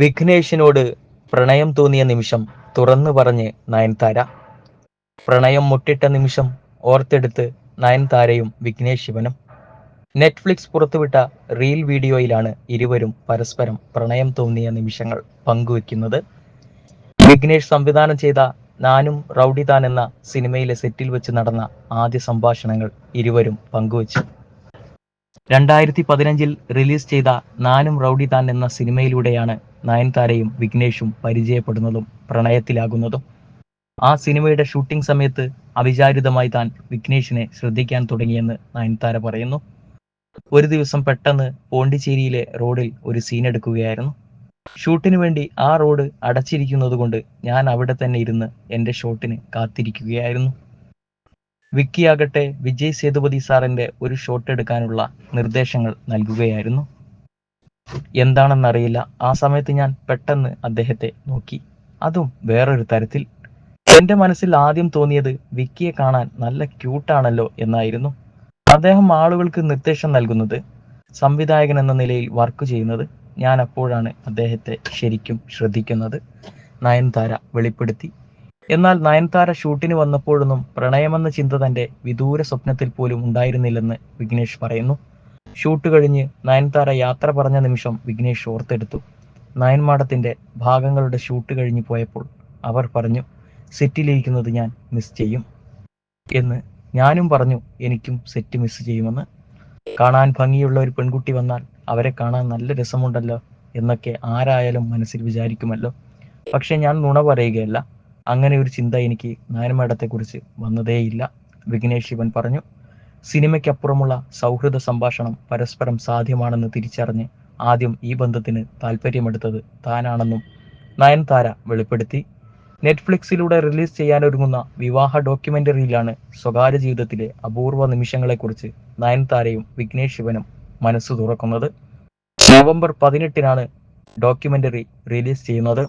വിഘ്നേഷിനോട് പ്രണയം തോന്നിയ നിമിഷം തുറന്നു പറഞ്ഞ് നയൻതാര. പ്രണയം മുട്ടിട്ട നിമിഷം ഓർത്തെടുത്ത് നയൻതാരയും വിഘ്നേഷ് ശിവനും. നെറ്റ്ഫ്ലിക്സ് പുറത്തുവിട്ട റീൽ വീഡിയോയിലാണ് ഇരുവരും പരസ്പരം പ്രണയം തോന്നിയ നിമിഷങ്ങൾ പങ്കുവെക്കുന്നത് വിഘ്നേഷ് സംവിധാനം ചെയ്ത നാനും റൗഡിതാൻ എന്ന സിനിമയിലെ സെറ്റിൽ വെച്ച് നടന്ന ആദ്യ സംഭാഷണങ്ങൾ ഇരുവരും പങ്കുവച്ചു. രണ്ടായിരത്തി പതിനഞ്ചിൽ റിലീസ് ചെയ്ത നാനും റൗഡി താൻ എന്ന സിനിമയിലൂടെയാണ് നയൻതാരയും വിഘ്നേഷും പരിചയപ്പെടുന്നതും പ്രണയത്തിലാകുന്നതും. ആ സിനിമയുടെ ഷൂട്ടിംഗ് സമയത്ത് അവിചാരിതമായി താൻ വിഘ്നേഷിനെ ശ്രദ്ധിക്കാൻ തുടങ്ങിയെന്ന് നയൻതാര പറയുന്നു. ഒരു ദിവസം പെട്ടെന്ന് പോണ്ടിച്ചേരിയിലെ റോഡിൽ ഒരു സീൻ എടുക്കുകയായിരുന്നു. ഷൂട്ടിന് വേണ്ടി ആ റോഡ് അടച്ചിരിക്കുന്നതുകൊണ്ട് ഞാൻ അവിടെ തന്നെ ഇരുന്ന് എന്റെ ഷോട്ടിന് കാത്തിരിക്കുകയായിരുന്നു. വിക്കിയാകട്ടെ വിജയ് സേതുപതി സാറിന്റെ ഒരു ഷോട്ട് എടുക്കാനുള്ള നിർദ്ദേശങ്ങൾ നൽകുകയായിരുന്നു. എന്താണെന്നറിയില്ല. ആ സമയത്ത് ഞാൻ പെട്ടെന്ന് അദ്ദേഹത്തെ നോക്കി. അതും വേറൊരു തരത്തിൽ. എന്റെ മനസ്സിൽ ആദ്യം തോന്നിയത് വിക്കിയെ കാണാൻ നല്ല ക്യൂട്ടാണല്ലോ എന്നായിരുന്നു. അദ്ദേഹം ആളുകൾക്ക് നിർദ്ദേശം നൽകുന്നത് സംവിധായകൻ എന്ന നിലയിൽ വർക്ക് ചെയ്യുന്നത് ഞാൻ അപ്പോഴാണ് അദ്ദേഹത്തെ ശരിക്കും ശ്രദ്ധിക്കുന്നത്. നയൻതാര വെളിപ്പെടുത്തി. എന്നാൽ നയൻതാര ഷൂട്ടിന് വന്നപ്പോഴൊന്നും പ്രണയമെന്ന ചിന്ത തന്റെ വിദൂര സ്വപ്നത്തിൽ പോലും ഉണ്ടായിരുന്നില്ലെന്ന് വിഘ്നേഷ് പറയുന്നു. ഷൂട്ട് കഴിഞ്ഞ് നയൻതാര യാത്ര പറഞ്ഞ നിമിഷം വിഘ്നേഷ് ഓർത്തെടുത്തു. നയൻമാടത്തിന്റെ ഭാഗങ്ങളുടെ ഷൂട്ട് കഴിഞ്ഞു പോയപ്പോൾ അവർ പറഞ്ഞു സെറ്റിലിരിക്കുന്നത് ഞാൻ മിസ് ചെയ്യും എന്ന്. ഞാനും പറഞ്ഞു എനിക്കും സെറ്റ് മിസ് ചെയ്യുമെന്ന്. കാണാൻ ഭംഗിയുള്ള ഒരു പെൺകുട്ടി വന്നാൽ അവരെ കാണാൻ നല്ല രസമുണ്ടല്ലോ എന്നൊക്കെ ആരായാലും മനസ്സിൽ വിചാരിക്കുമല്ലോ. പക്ഷെ ഞാൻ നുണ പറയുകയല്ല. അങ്ങനെ ഒരു ചിന്ത എനിക്ക് നായന്മാടത്തെക്കുറിച്ച് വന്നതേയില്ല. വിഘ്നേഷ് ശിവൻ പറഞ്ഞു സിനിമയ്ക്കപ്പുറമുള്ള സൗഹൃദ സംഭാഷണം പരസ്പരം സാധ്യമാണെന്ന് തിരിച്ചറിഞ്ഞ് ആദ്യം ഈ ബന്ധത്തിന് താല്പര്യമെടുത്തത് താനാണെന്നും നയൻതാര വെളിപ്പെടുത്തി. നെറ്റ്ഫ്ലിക്സിലൂടെ റിലീസ് ചെയ്യാനൊരുങ്ങുന്ന വിവാഹ ഡോക്യുമെന്ററിയിലാണ് സ്വകാര്യ ജീവിതത്തിലെ അപൂർവ നിമിഷങ്ങളെക്കുറിച്ച് നയൻതാരയും വിഘ്നേഷ് ശിവനും മനസ്സ് തുറക്കുന്നത്. നവംബർ പതിനെട്ടിനാണ് ഡോക്യുമെന്ററി റിലീസ് ചെയ്യുന്നത്.